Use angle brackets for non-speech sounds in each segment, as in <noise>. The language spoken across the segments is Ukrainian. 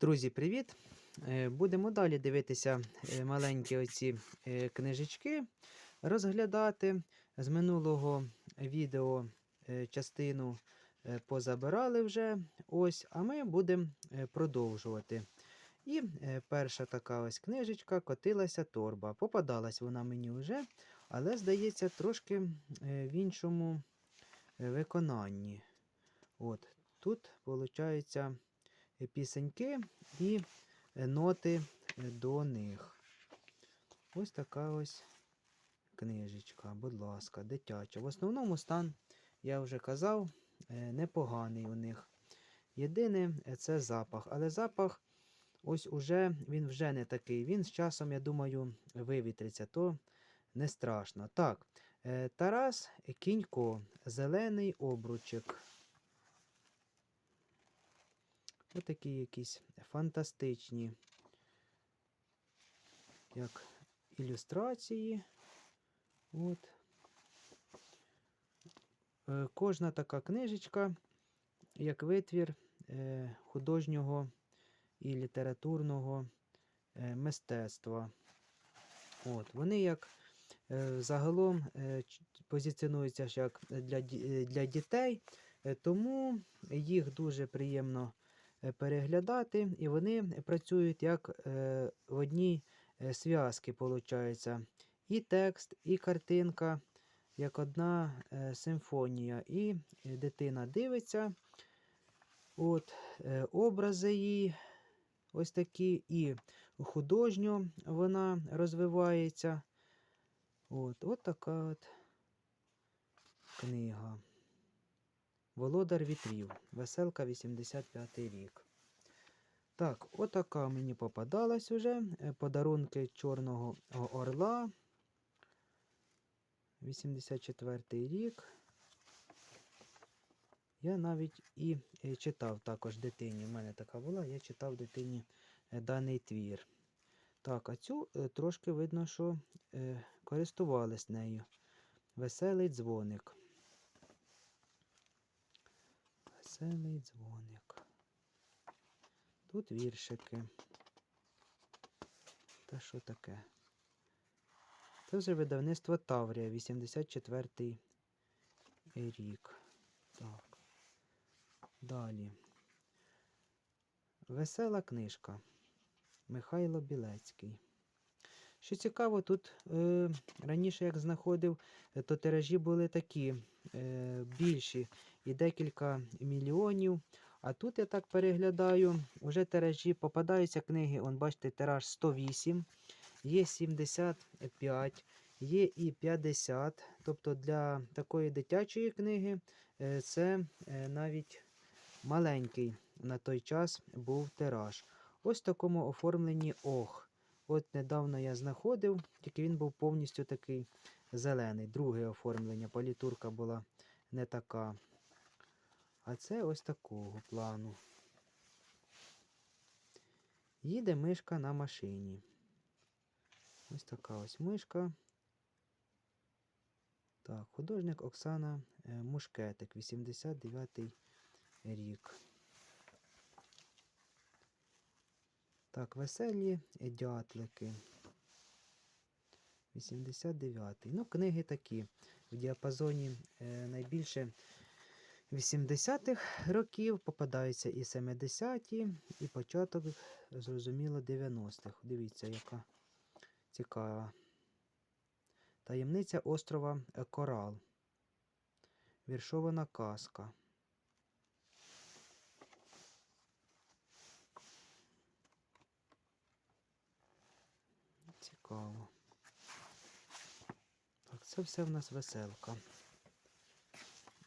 Друзі, привіт! Е, Будемо далі дивитися е, маленькі оці е, книжечки, розглядати. З минулого відео частину позабирали вже. Ось, а ми будемо продовжувати. І перша така ось книжечка котилася торба. Попадалась вона мені вже, але, здається, трошки в іншому виконанні. От, тут, виходить, пісеньки і е, ноти е, до них. Ось така ось книжечка, будь ласка, дитяча. В основному стан, я вже казав, е, непоганий у них. Єдине е, це запах. Але запах ось уже він вже не такий. Він з часом, я думаю, вивітриться, то не страшно. Так, е, Тарас Кінько, зелений обручик. Отакі якісь фантастичні, як ілюстрації. От. Е, Кожна така книжечка, як витвір е, художнього і літературного е, мистецтва. От. Вони як загалом позиціонуються як для, для дітей, тому їх дуже приємно переглядати, і вони працюють як е, в одній е, зв'язці, виходить. І текст, і картинка, як одна е, симфонія. І е, дитина дивиться, от, е, образи її ось такі, і художньо вона розвивається. От, от така от книга. Володар вітрів. Веселка 85 рік. Так, отака мені попадалась уже. е, Подарунки Чорного Орла. 84 рік. Я навіть і е, читав також дитині. У мене така була, я читав дитині е, даний твір. Так, а цю трошки видно, що користувались нею. Веселий дзвоник. Веселий дзвоник. Тут віршики. Та що таке? Це вже видавництво Таврія, 84 рік. Так. Далі. Весела книжка. Михайло Білецький. Що цікаво, тут е, раніше, як знаходив, е, то тиражі були такі е, більші і декілька мільйонів. А тут я так переглядаю, вже тиражі попадаються книги. Он, бачите, тираж 108, є 75, є і 50. Тобто для такої дитячої книги е, це е, навіть маленький на той час був тираж. Ось в такому оформленні ох. От недавно я знаходив, тільки він був повністю такий зелений. Друге оформлення. Палітурка була не така. А це ось такого плану. Їде мишка на машині. Ось така ось мишка. Так, художник Оксана е, Мушкетик, 89-й рік. Так, веселі дятлики. 89-й. Ну, книги такі. В діапазоні е, найбільше 80-х років попадаються і 70-ті, і початок, зрозуміло, 90-х. Дивіться, яка цікава. Таємниця острова Корал. Віршована казка. Цікаво. Так, це все в нас веселка.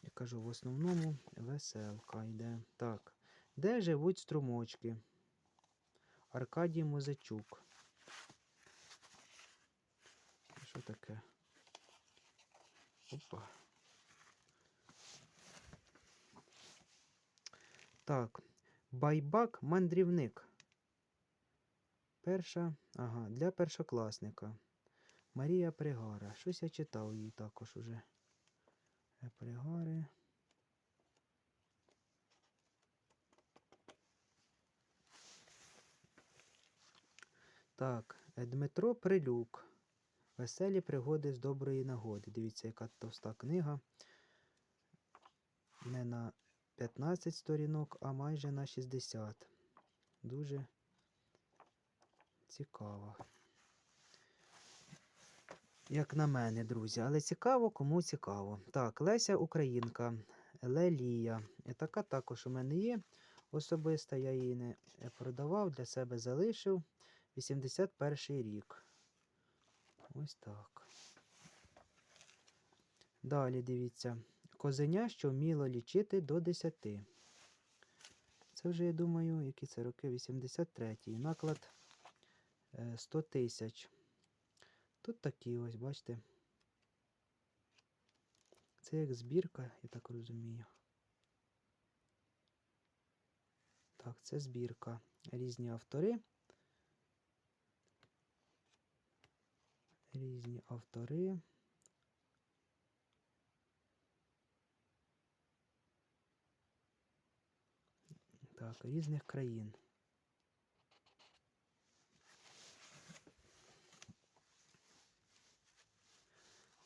Я кажу, в основному веселка йде. Так. Де живуть струмочки? Аркадій Музичук. Що таке? Опа. Так. Байбак мандрівник. Перша, ага, для першокласника. Марія Пригара. Щось я читав її також уже. Е, Пригари. Так, е, Дмитро Прилюк. Веселі пригоди з доброї нагоди. Дивіться, яка товста книга. Не на 15 сторінок, а майже на 60. Дуже цікаво. Як на мене, друзі, але цікаво, кому цікаво. Так, Леся Українка, Лелія. Така також у мене є особиста, я її не продавав, для себе залишив. 81 рік. Ось так. Далі дивіться. Козеня, що вміло лічити до 10. Це вже, я думаю, які це роки? 83-й. Наклад 100 тисяч. Тут такі ось, бачите. Це як збірка, я так розумію. Так, це збірка. Різні автори. Різні автори. Так, різних країн.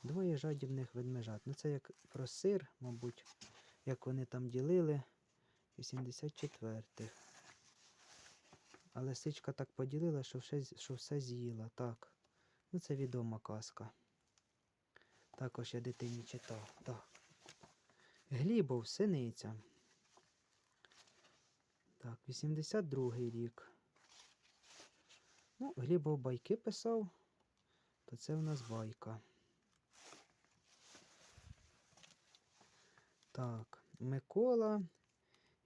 Двоє жадібних ведмежат. Ну це як про сир, мабуть, як вони там ділили. 84-х. Але сичка так поділила, що все, що все з'їла. Так. Ну це відома казка. Також я дитині читав. Так. Глібов, синиця. Так, 82-й рік. Ну, Глібов байки писав, то це в нас байка. Так, Микола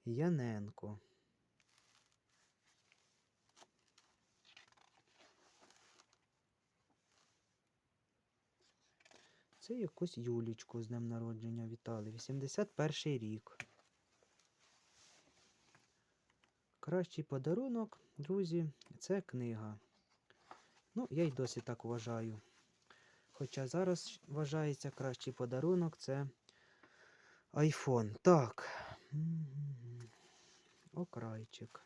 Яненко. Це якусь Юлічку з днем народження вітали. 81 рік. Кращий подарунок, друзі, це книга. Ну, я й досі так вважаю. Хоча зараз вважається кращий подарунок це айфон. Так. Окрайчик.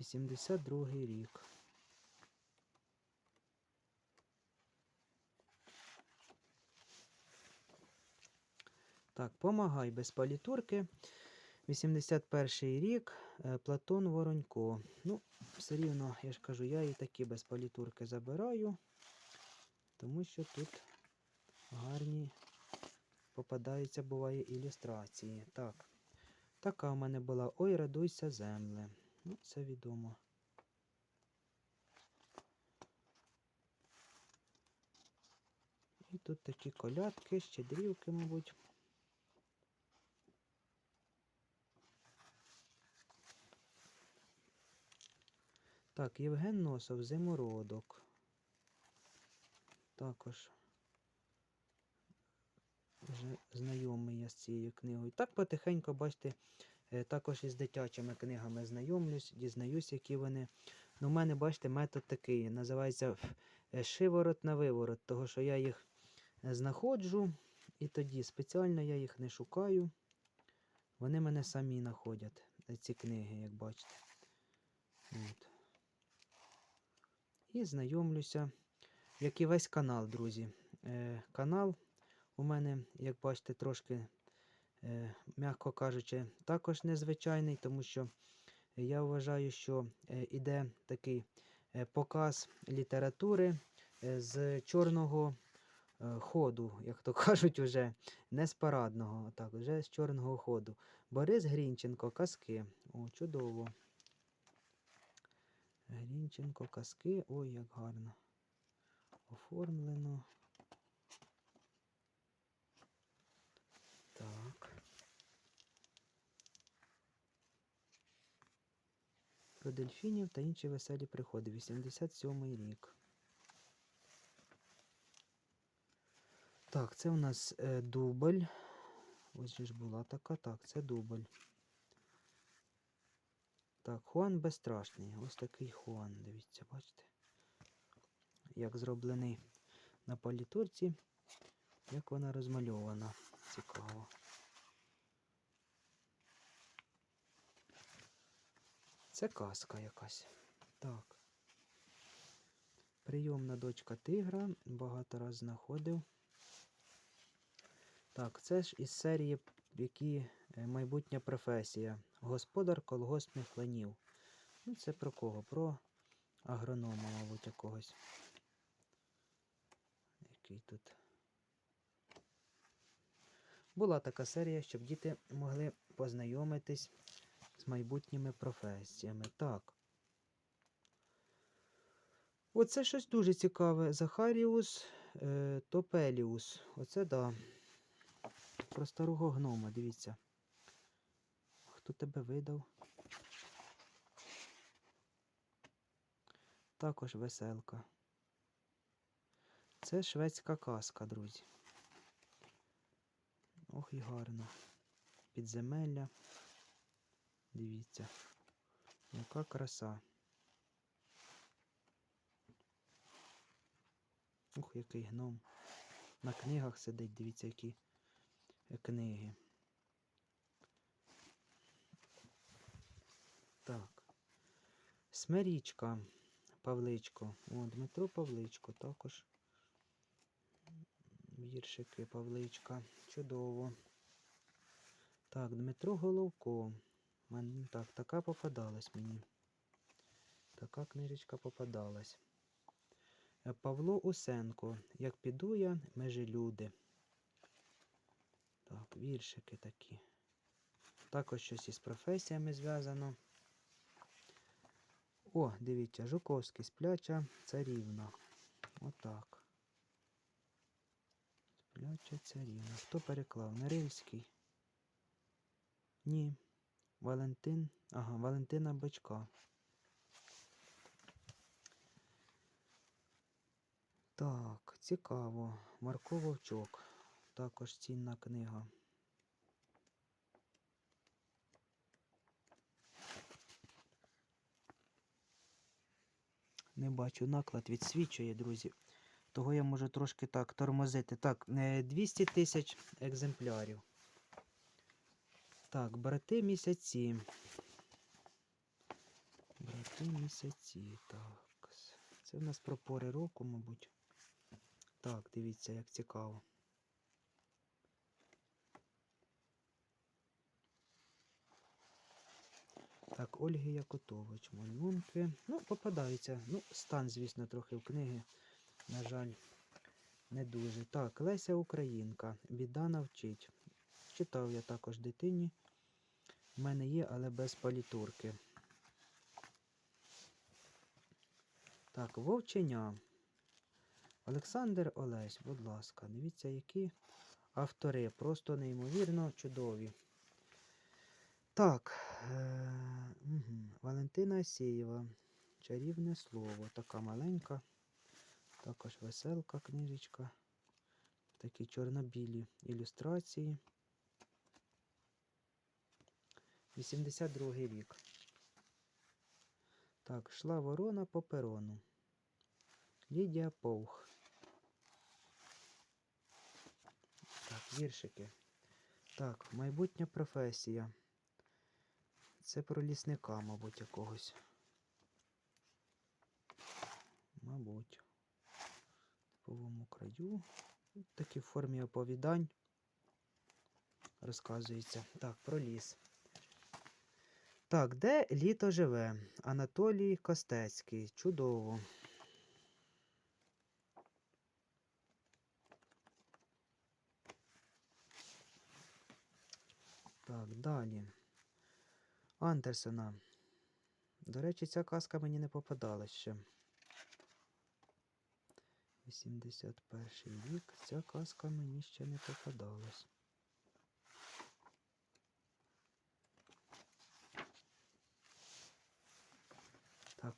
82 рік. Так, помагай без палітурки. 81 рік. е, Платон Воронько. Ну, все рівно, я ж кажу, я і такі без палітурки забираю, тому що тут гарні попадаються, буває, ілюстрації. Так. Така в мене була Ой, радуйся, земле. Ну, це відомо. І тут такі колядки, щедрівки, мабуть. Так, Євген Носов, Зимородок. Також знайомий я з цією книгою. Так потихеньку, бачите, е, також із дитячими книгами знайомлюсь, дізнаюсь, які вони. Ну, у мене, бачите, метод такий. Називається е, шиворот на виворот, того що я їх е, знаходжу, і тоді спеціально я їх не шукаю. Вони мене самі знаходять, ці книги, як бачите. От. І знайомлюся, як і весь канал, друзі. Е, канал у мене, як бачите, трошки, е, м'яко кажучи, також незвичайний, тому що я вважаю, що е, іде такий е, показ літератури е, з чорного е, ходу, як то <laughs> кажуть, уже не з парадного, так, вже з чорного ходу. Борис Грінченко, казки. О, чудово. Грінченко, казки. Ой, як гарно. Оформлено. Так. Про дельфінів та інші веселі приходи. 87 рік. Так, це у нас е, дубль. Ось ж була така. Так, це дубль. Так, Хуан безстрашний. Ось такий Хуан, дивіться, бачите? Як зроблений на палітурці, як вона розмальована. Цікаво. Це казка якась. Так. Прийомна дочка тигра. Багато раз знаходив. Так, це ж із серії, які е, майбутня професія. Господар колгоспних ланів. Ну, це про кого? Про агронома, мабуть, якогось. Який тут. Була така серія, щоб діти могли познайомитись майбутніми професіями. Так. Оце щось дуже цікаве. Захаріус е, Топеліус. Оце да. Про старого гнома, дивіться. Хто тебе видав? Також веселка. Це шведська казка, друзі. Ох і гарно. Підземелля. Дивіться. Яка краса. Ух, який гном. На книгах сидить, дивіться, які книги. Так. Смирічка Павличко. О, Дмитро Павличко також. Віршики Павличка. Чудово. Так, Дмитро Головко. Так, така попадалась мені. Така книжечка попадалась. Е, Павло Усенко. Як піду я, межі люди. Так, віршики такі. Також щось із професіями зв'язано. О, дивіться, Жуковський спляча царівна. Отак. Спляча царівна. Хто переклав? Нерильський? Ні. Валентин. Ага, Валентина Бачка. Так, цікаво. Марко Вовчок. Також цінна книга. Не бачу, наклад відсвічує, друзі. Того я можу трошки так тормозити. Так, е, 200 тисяч екземплярів. Так, брати місяці. Брати місяці. Так. Це в нас про пори року, мабуть. Так, дивіться, як цікаво. Так, Ольги Якотович, малюнки. Ну, попадаються. Ну, стан, звісно, трохи в книги. На жаль, не дуже. Так, Леся Українка. Біда навчить. Читав я також дитині. У мене є, але без палітурки. Так, Вовченя. Олександр Олесь, будь ласка, дивіться, які автори. Просто неймовірно чудові. Так. Е угу. Валентина Асєєва. Чарівне слово. Така маленька. Також веселка книжечка. Такі чорно-білі ілюстрації. 82 рік. Так, шла ворона по перону. Лідія Повх. Так, віршики. Так, майбутня професія. Це про лісника, мабуть, якогось. Мабуть. Типовому краю. Такі в формі оповідань. Розказується. Так, про ліс. Так, де літо живе? Анатолій Костецький. Чудово. Так, далі. Андерсона. До речі, ця казка мені не попадалась ще. 81 рік. Ця казка мені ще не попадалась.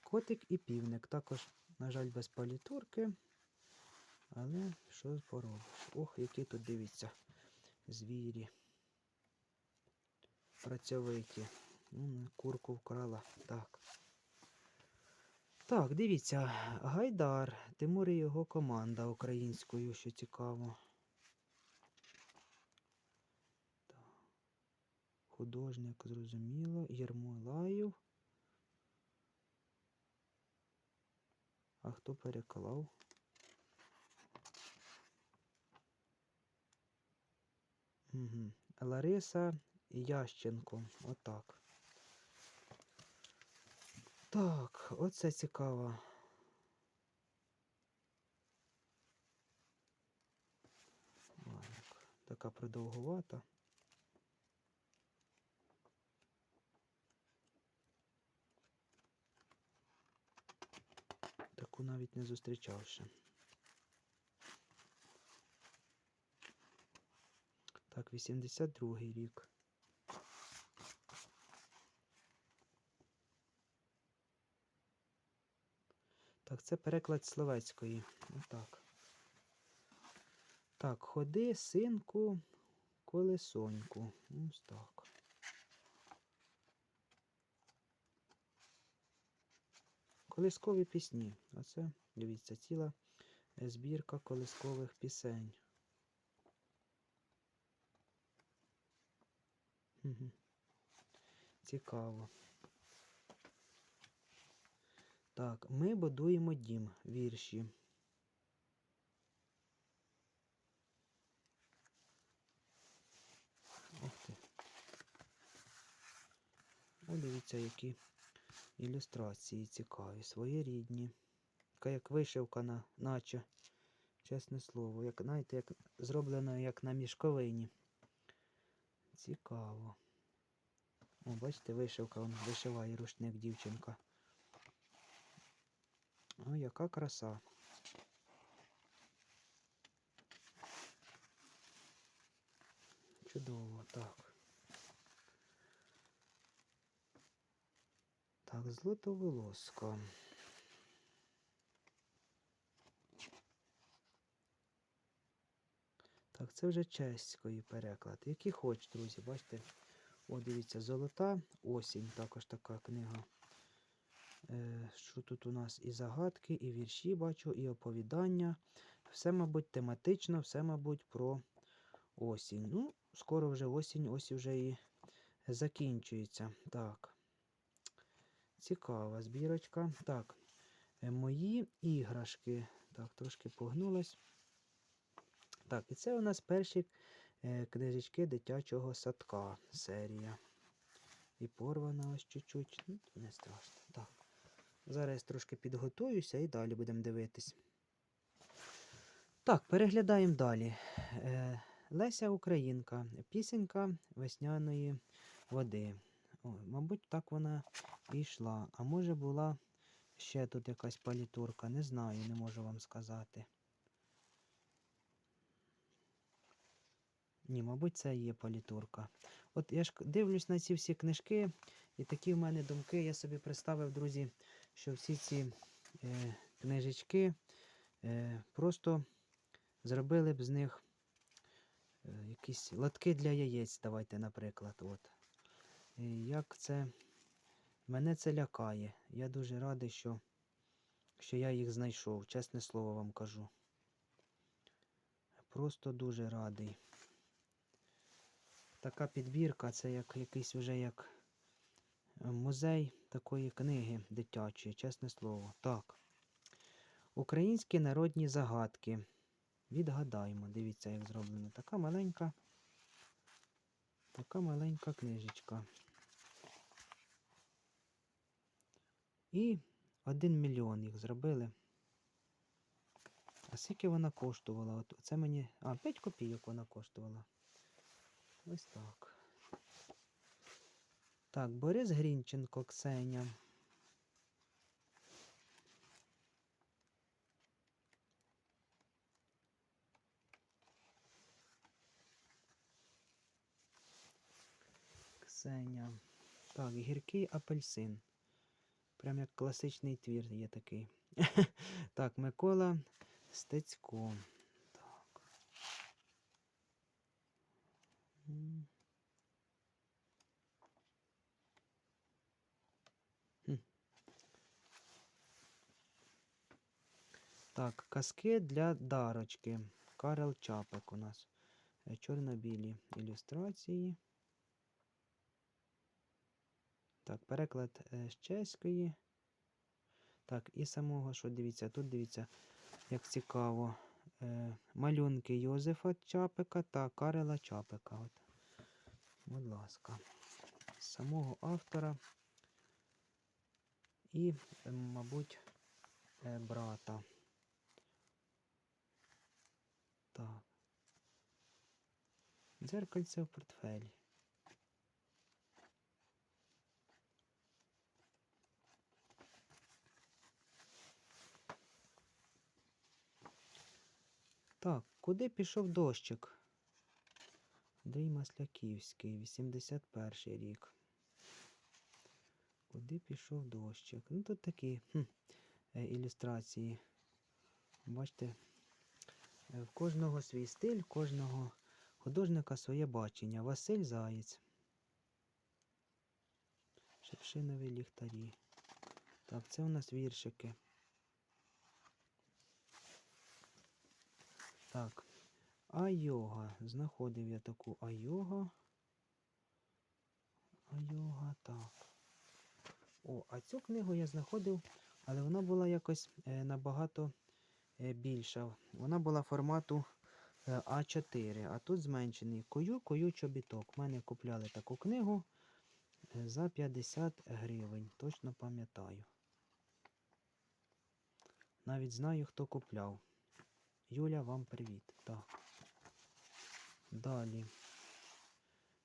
Котик і півник. Також, на жаль, без палітурки. Але що поробиш? Ох, які тут дивіться звірі. Працьовиті. Курку вкрала. Так. Так, дивіться, Гайдар, Тимур і його команда українською, що цікаво. Художник, зрозуміло, Єрмолаєв. А хто переклав? Угу. Лариса Ященко. Отак. Так, оце цікаво. Така продовгувата. Таку навіть не зустрічав. Так, 82-й рік. Так, це переклад словецької. Отак. Так, ходи, синку, колесоньку. Ось так. Колискові пісні. Оце, дивіться, ціла е, збірка колискових пісень. Мгм. Цікаво. Так, ми будуємо дім. Вірші. Ух ти. О, дивіться, які ілюстрації цікаві, своєрідні. Така як вишивка на, наче, чесне слово, як, знаєте, як зроблено як на мішковині. Цікаво. О, бачите, вишивка, вон вишиває рушник дівчинка. О, яка краса. Чудово, так. Так, злотоволоска. Так, це вже чеської переклад. Який хоч, друзі, бачите? О, дивіться, золота осінь, також така книга. Е, що тут у нас і загадки, і вірші бачу, і оповідання. Все, мабуть, тематично, все, мабуть, про осінь. Ну, скоро вже осінь, ось вже і закінчується. Так. Цікава збірочка. Так. е, Мої іграшки. Так, трошки погнулась. Так, і це у нас перші е, книжечки дитячого садка серія. І порвана ось чуть-чуть. Ну, не страшно. Так. Зараз трошки підготуюся і далі будемо дивитись. Так, переглядаємо далі. Е, Леся Українка. Пісенька весняної води. Ой, мабуть, так вона і йшла. А може була ще тут якась палітурка. Не знаю, не можу вам сказати. Ні, мабуть, це є палітурка. От я ж дивлюсь на ці всі книжки, і такі в мене думки. Я собі представив, друзі, що всі ці е, книжечки е, просто зробили б з них е, якісь лотки для яєць, давайте, наприклад. От. Як це. Мене це лякає. Я дуже радий, що, що я їх знайшов. Чесне слово вам кажу. Просто дуже радий. Така підбірка, це як якийсь вже як е, музей такої книги дитячої, чесне слово. Так. Українські народні загадки. Відгадаймо. Дивіться, як зроблено. Така маленька. Така маленька книжечка. І один мільйон їх зробили. А скільки вона коштувала? От це мені. А, 5 копійок вона коштувала. Ось так. Так, Борис Грінченко, Ксеня. Ксеня. Так, гіркий апельсин. Прям як класичний твір є такий. <laughs> так, Микола Стецько. Так. Так, казки для дарочки. Карел Чапик у нас. Е, Чорно-білі ілюстрації. Так, переклад е, з чеської. Так, і самого, що дивіться, тут дивіться, як цікаво. Е, малюнки Йозефа Чапика та Карела Чапика. От. Будь ласка. Самого автора і, е, мабуть, брата. Так. Дзеркальце в портфелі. Так, куди пішов дощик? Андрій Масляківський, 81 рік. Куди пішов дощик? Ну тут такі хм, е, ілюстрації. Бачите, е, в кожного свій стиль, кожного художника своє бачення. Василь Заєць. Шепшинові ліхтарі. Так, це у нас віршики. Так. Айога. Знаходив я таку айога. Айога, так. О, а цю книгу я знаходив, але вона була якось е, набагато е, більша. Вона була формату е, А4, а тут зменшений. Кою, кою чобіток. У мене купляли таку книгу за 50 гривень. Точно пам'ятаю. Навіть знаю, хто купляв. Юля, вам привіт. Так. Далі.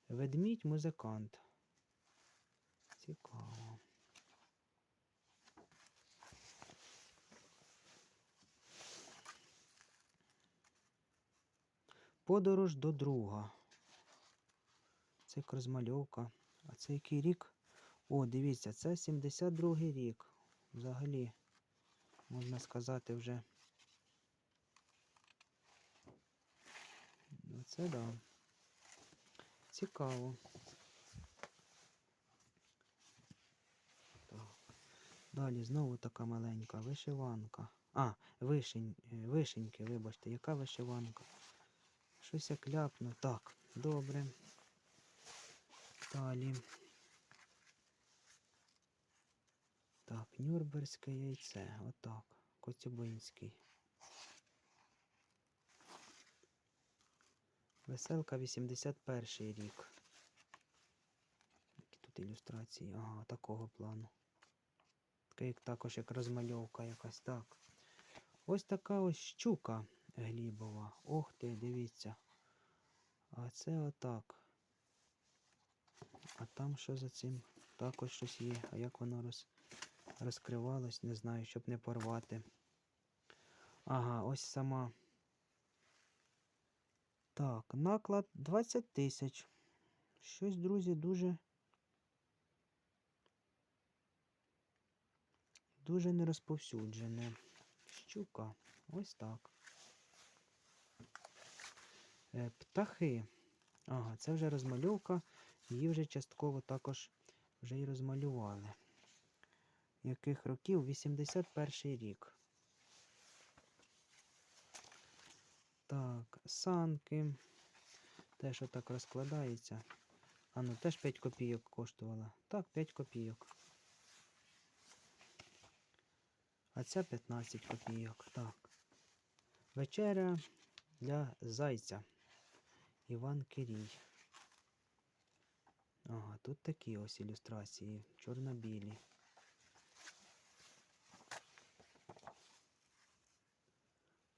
Ведмідь музикант. Цікаво. Подорож до друга. Це як розмальовка. А це який рік? О, дивіться, це 72-й рік. Взагалі, можна сказати, вже. Ну, Це да. Цікаво. Так. Далі знову така маленька вишиванка. А, вишень, вишеньки, вибачте, яка вишиванка? Щось я кляпну. Так, добре. Далі. Так, Нюрнберзьке яйце. Отак. Коцюбинський. Веселка 81 рік. Які тут ілюстрації? Ага, такого плану. Таке як також як розмальовка якась. Так. Ось така ось щука глібова. Ох ти, дивіться. А це отак. А там що за цим? Також щось є. А як воно роз... розкривалось, не знаю, щоб не порвати. Ага, ось сама. Так, наклад 20 тисяч. Щось, друзі, дуже. Дуже не. Щука. Ось так. Е, Птахи. Ага, це вже розмальовка. Її вже частково також вже і розмалювали. Яких років? 81 рік. Так, санки. Те, що так розкладається. А ну теж 5 копійок коштувала. Так, 5 копійок. А ця 15 копійок. Так. Вечеря для зайця. Іван Кирій. Ага, тут такі ось ілюстрації. Чорно-білі.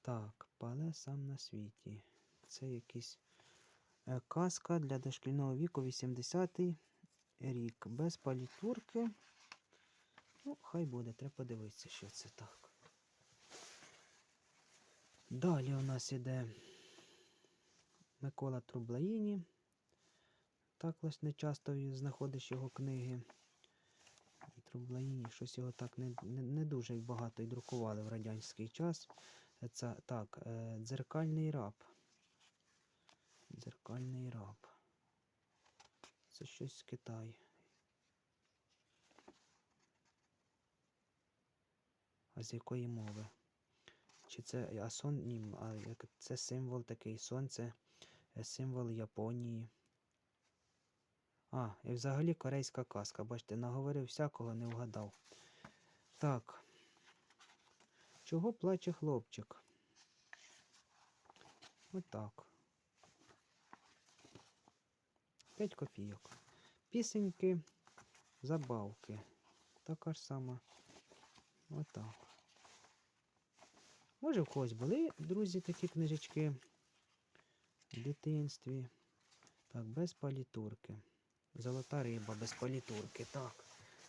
Так, пале сам на світі. Це якийсь е, казка для дошкільного віку 80-й рік. Без палітурки. Ну, хай буде, треба подивитися, що це так. Далі у нас іде Микола Трублаїні. Також не часто знаходиш його книги. Трублаїні, щось його так не, не, не дуже багато і друкували в радянський час. Це так, е, дзеркальний раб. Дзеркальний раб. Це щось з Китаю. А з якої мови? Чи це а сон? Ні, а як це символ такий сонце, е, символ Японії. А, і взагалі корейська казка. Бачите, наговорив всякого, не вгадав. Так. Чого плаче хлопчик? Отак. 5 копійок. Пісеньки, забавки. Така ж сама. Отак. Може, в когось були, друзі, такі книжечки в дитинстві. Так, без палітурки. Золота риба без палітурки. Так.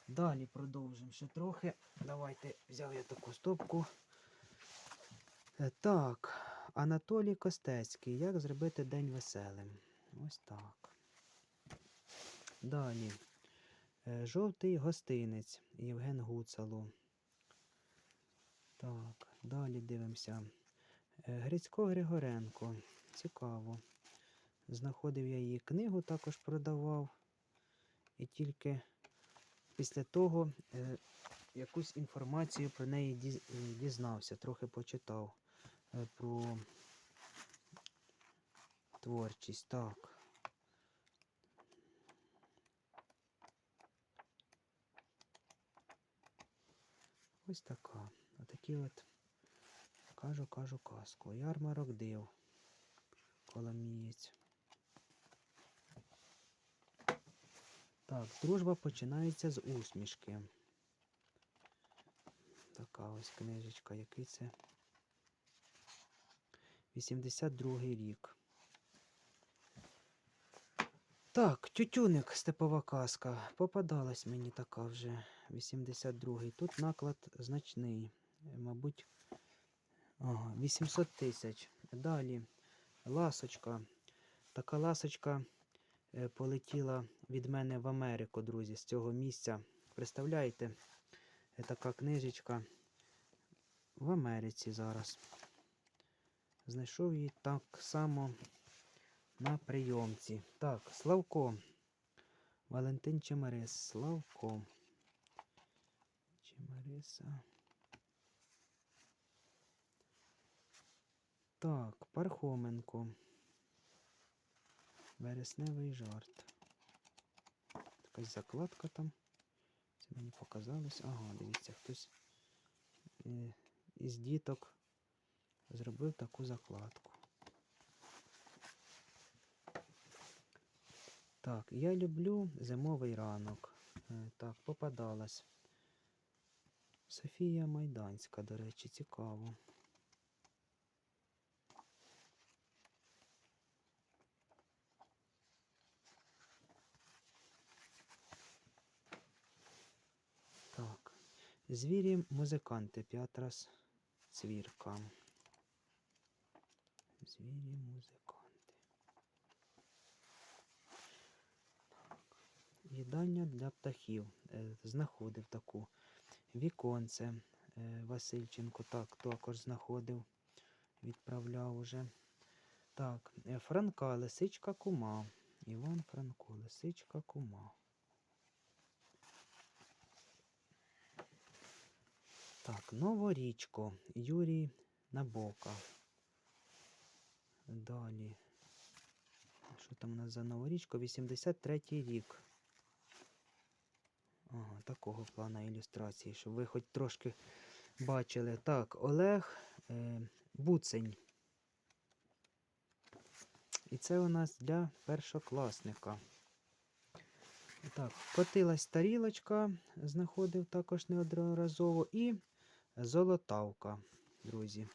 Далі продовжимо ще трохи. Давайте взяв я таку стопку. Е, Так, Анатолій Костецький. Як зробити день веселим? Ось так. Далі. Е, Жовтий гостинець Євген Гуцалу. Так, далі дивимося. Е, Грицько Григоренко. Цікаво. Знаходив я її книгу, також продавав. І тільки після того якусь інформацію про неї дізнався, трохи почитав про творчість. Так. Ось така. Отакі от кажу, кажу казку. Ярмарок див. Коломієць. Так, дружба починається з усмішки. Така ось книжечка, який це 82 рік. Так, тютюник степова казка. Попадалась мені така вже 82-й. Тут наклад значний. Мабуть, ага, 800 тисяч. Далі ласочка. Така ласочка е, полетіла від мене в Америку, друзі, з цього місця. Представляєте, Е, така книжечка в Америці зараз. Знайшов її так само на прийомці. Так, Славко. Валентин Чемерис. Славко. Чемериса. Так, Пархоменко. Вересневий жарт. Якась закладка там. Це мені показалось. Ага, дивіться, хтось е, із діток зробив таку закладку. Так, я люблю зимовий ранок. Е, Так, попадалась. Софія Майданська, до речі, цікаво. Так. Звірі музиканти. П'ятрас Цвірка. Звірі музиканти. Їдання для птахів. Е, Знаходив таку. Віконце. е, Васильченко так також знаходив. Відправляв уже. Так, е, Франка, лисичка кума. Іван Франко, лисичка кума. Так, Новорічко, Юрій Набока. Далі. Що там у нас за Новорічко? 83-й рік. Ага, такого плана ілюстрації, щоб ви хоч трошки бачили. Так, Олег е, Буцень. І це у нас для першокласника. Так, котилась тарілочка, знаходив також неодноразово. І золотавка, друзі.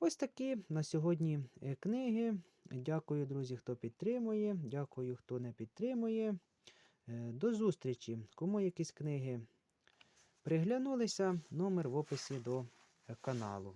Ось такі на сьогодні е, книги. Дякую, друзі, хто підтримує. Дякую, хто не підтримує. Е, До зустрічі. Кому якісь книги приглянулися, номер в описі до е, каналу.